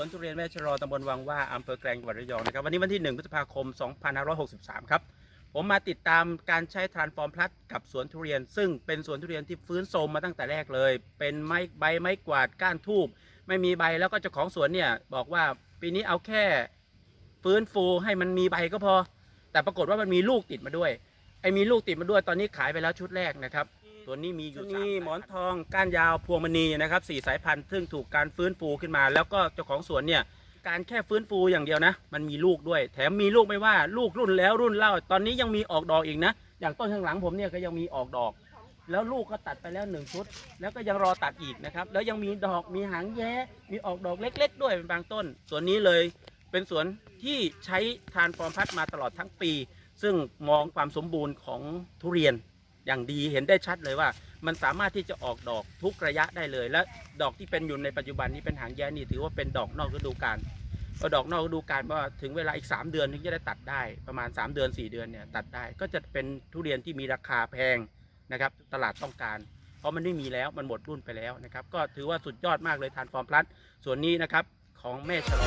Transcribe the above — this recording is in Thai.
วนทุเรียนแม่ชะลอตำบลวังว่าอำเภอแกลงจังหวัดระยองนะครับวันนี้วันที่ 1 พฤษภาคม 2563 ครับผมมาติดตามการใช้ทรานฟอร์มพลัสกับสวนทุเรียน ซึ่งเป็นสวนทุเรียนที่ฟื้นโทรมมาตั้งแต่แรกเลย เป็นไม้ใบไม้กวาดก้านทูบไม่มีใบแล้วก็เจ้าของสวนเนี่ยบอกว่าปีนี้เอาแค่ฟื้นฟูให้มันมีใบก็พอ แต่ปรากฏว่ามันมีลูกติดมาด้วยไอ้มีลูกติดมาด้วยตอนนี้ขายไปแล้วชุดแรกนะครับ ตัวนี้มีอยู่นี่หมอนทองก้านยาวพวงมณีนะครับสี่สายพันธุ์ซึ่งถูกการฟื้นฟูขึ้นมา แล้วก็เจ้าของสวนเนี่ยการแค่ฟื้นฟูอย่างเดียวนะ มันมีลูกด้วย แถมมีลูกไม่ว่าลูกรุ่นแล้วรุ่นเล่า ตอนนี้ยังมีออกดอกอีกนะ อย่างต้นข้างหลังผมเนี่ยก็ยังมีออกดอก แล้วลูกก็ตัดไปแล้วหนึ่งชุด แล้วก็ยังรอตัดอีกนะครับ แล้วยังมีดอกมีหางแย้มีออกดอกเล็ก ๆ ด้วยเป็นบางต้นส่วนนี้เลยเป็นสวนที่ใช้ทานฟอร์มพัดมาตลอดทั้งปี ซึ่งมองความสมบูรณ์ของทุเรียน อย่างดีเห็นได้ชัดเลยว่า มันสามารถที่จะออกดอกทุกระยะได้เลย และดอกที่เป็นอยู่ในปัจจุบันนี้เป็นหางแย้นี่ถือว่าเป็นดอกนอกฤดูกาลพอดอกนอกฤดูกาลว่าถึงเวลาอีก 3 เดือนถึงจะได้ตัดได้ประมาณ 3 เดือน 4 เดือนเนี่ยตัดได้ก็จะเป็นทุเรียนที่มีราคาแพงนะครับตลาดต้องการ เพราะมันไม่มีแล้วมันหมดรุ่นไปแล้วนะครับก็ถือว่าสุดยอดมากเลยทานฟอร์มพลัสส่วนนี้นะครับของแม่ชะลอ